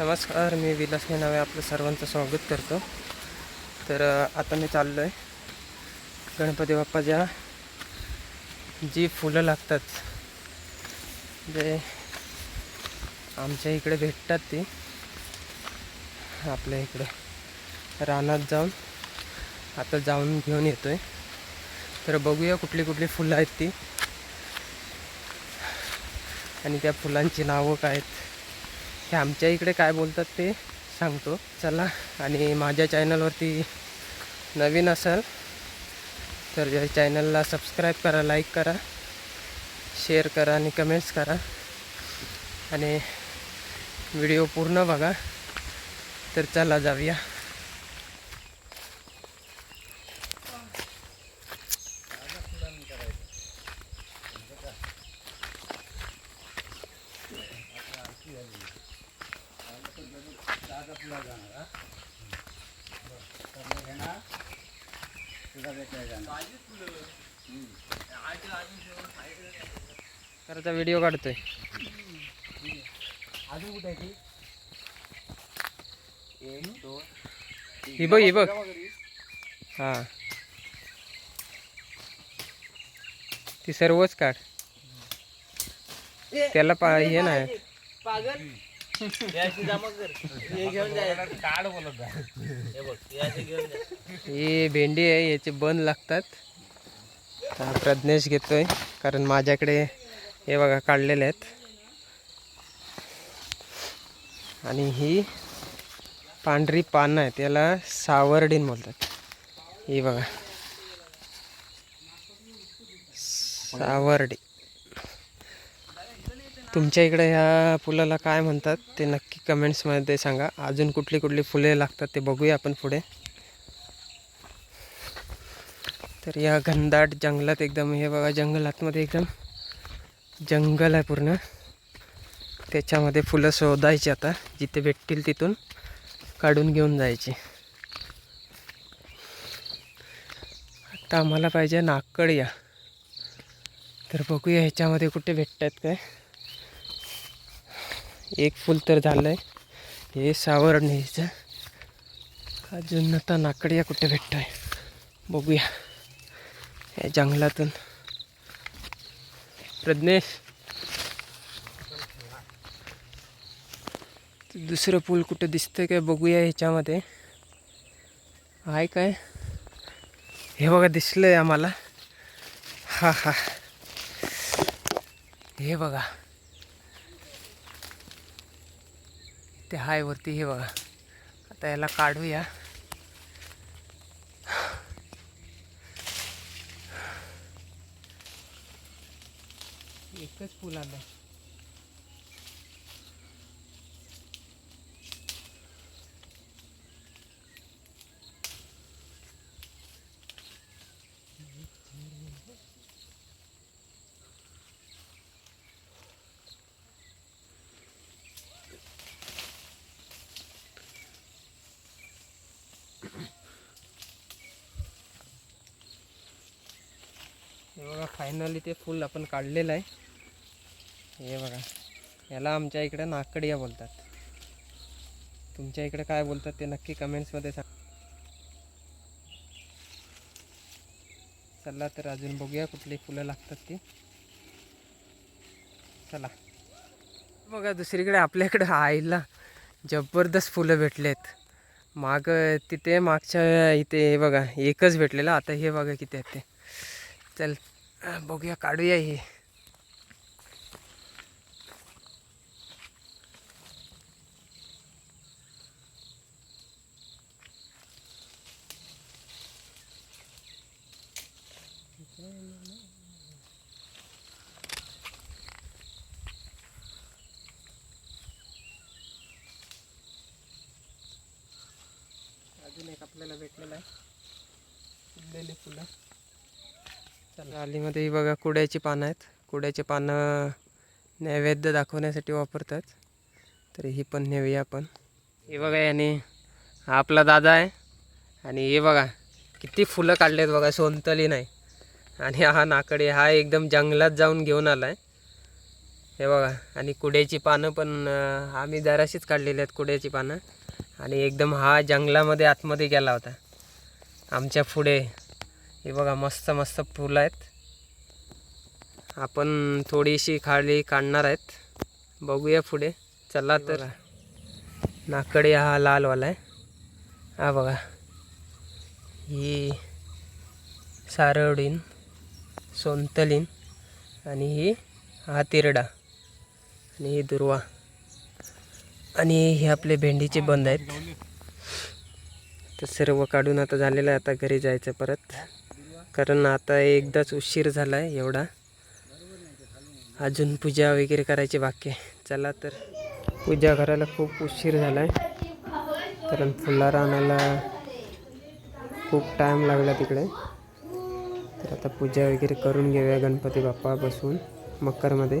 नमस्कार मी विलास हे नावे आपलं सर्वांचं स्वागत करतो. तर आता मी चाललो आहे गणपती बाप्पाच्या जी फुलं लागतात जे आमच्या इकडे भेटतात ती आपल्या इकडे रानात जाऊन आता जाऊन घेऊन येतो आहे तर बघूया कुठली कुठली फुलं आहेत ती आणि त्या फुलांची नावं काय आहेत. हे आमच्या इकडे काय बोलतात ते सांगतो. चला आणि माझ्या चॅनलवरती नवीन असाल तर या चॅनलला सबस्क्राईब करा लाईक करा शेअर करा आणि कमेंट्स करा. आणि व्हिडिओ पूर्ण बघा. तर चला जाऊया. खरंचा व्हिडिओ काढतोय. अजून कुठे ती एक दोन ही बघ ही बघ. हां. ती सर्वच काढ. त्याला पा हे नाही. ही भेंडी आहे याचे बन लागतात. प्रज्ञेश घेतोय कारण माझ्याकडे हे बघा काढलेले आहेत. आणि ही पांढरी पानं आहेत याला सावरडीन बोलतात. ही बघा. सावर्डी. तुमच्या इकडे ह्या फुलाला काय म्हणतात ते नक्की कमेंट्समध्ये सांगा. अजून कुठली कुठली फुले लागतात ते बघूया आपण पुढे. तर या घनदाट जंगलात एकदम हे बघा जंगलातमध्ये एकदम जंगल आहे पूर्ण. त्याच्यामध्ये फुलं शोधायची आता. जिथे भेटतील तिथून काढून घेऊन जायची. आता आम्हाला पाहिजे नाकळ्या. तर बघूया ह्याच्यामध्ये कुठे भेटत काय. एक फुल तर झालं आहे हे सावरण न्यायचं अजून आता नाकड्या कुठे भेटतो आहे बघूया. या जंगलातून. प्रज्ञेश. दुसरं पूल कुठं दिसतंय काय बघूया ह्याच्यामध्ये. आहे काय? हे बघा दिसलंय आम्हाला. हा हा. हे बघा. ते हाय वरती हे बघा. आता याला काढूया. एकच फुल आलं हे बघा फायनली ते फुल आपण काढलेलं आहे. हे बघा याला आमच्या इकडे नाकडिया बोलतात. तुमच्या इकडे काय बोलतात ते नक्की कमेंट्समध्ये सांग. चला तर अजून बघूया कुठली फुलं लागतात ती. चला. बघा दुसरीकडे आपल्याकडे आईला जबरदस्त फुलं भेटलेत. माग तिथे मागच्या इथे हे बघा एकच भेटलेलं. आता हे बघा किती आहेत ते. चल बघूया काढूया हे. अजून एक आपल्याला भेटलेला आहे. फुललेली फुलं. आलीमध्ये ही बघा कुड्याची पानं आहेत. कुड्याची पानं नैवेद्य दाखवण्यासाठी वापरतात. तर ही पण नेऊया आपण. हे बघा याने हा आपला दादा आहे. आणि हे बघा किती फुलं काढलेत बघा सोनतली नाही. आणि हा नाकडे हा एकदम जंगलात जाऊन घेऊन आला आहे हे बघा आणि कुड्याची पानं पण आम्ही जराशीच काढलेली आहेत कुड्याची पानं. आणि एकदम हा जंगलामध्ये आतमध्ये गेला होता. आमच्या पुढे हे बघा मस्त मस्त फुलं आहेत. आपण थोडीशी खाली काढणार आहेत. बघूया पुढे. चला तर. नाकडे हा लालवाला आहे. हा बघा. ही सारवडीन सोनतलीन आणि ही हा तिरडा आणि ही दुर्वा आणि हे आपले भेंडीचे बंद आहेत. तर सर्व काढून आता झालेलं आहे. आता घरी जायचं परत. कारण आता एकदाच उशीर झाला आहे एवढा. अजून पूजा वगैरे करायची बाकी आहे. चला तर पूजा करायला खूप उशीर झाला आहे कारण फुलं आणायला खूप टाईम लागला तिकडे. तर आता पूजा वगैरे करून घेऊया गणपती बाप्पा बसून मकरमध्ये.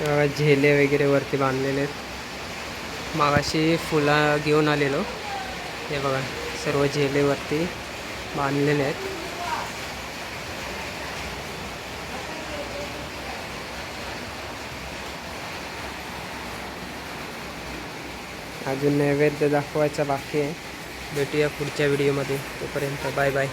झेले वगैरे वरती बांधलेले आहेत. मागाशी फुलं घेऊन आलेलो. हे बघा सर्व झेले वरती बांधलेले आहेत. अजून नैवेद्य दाखवायचा बाकी आहे. भेटूया पुढच्या व्हिडिओमध्ये तोपर्यंत बाय बाय.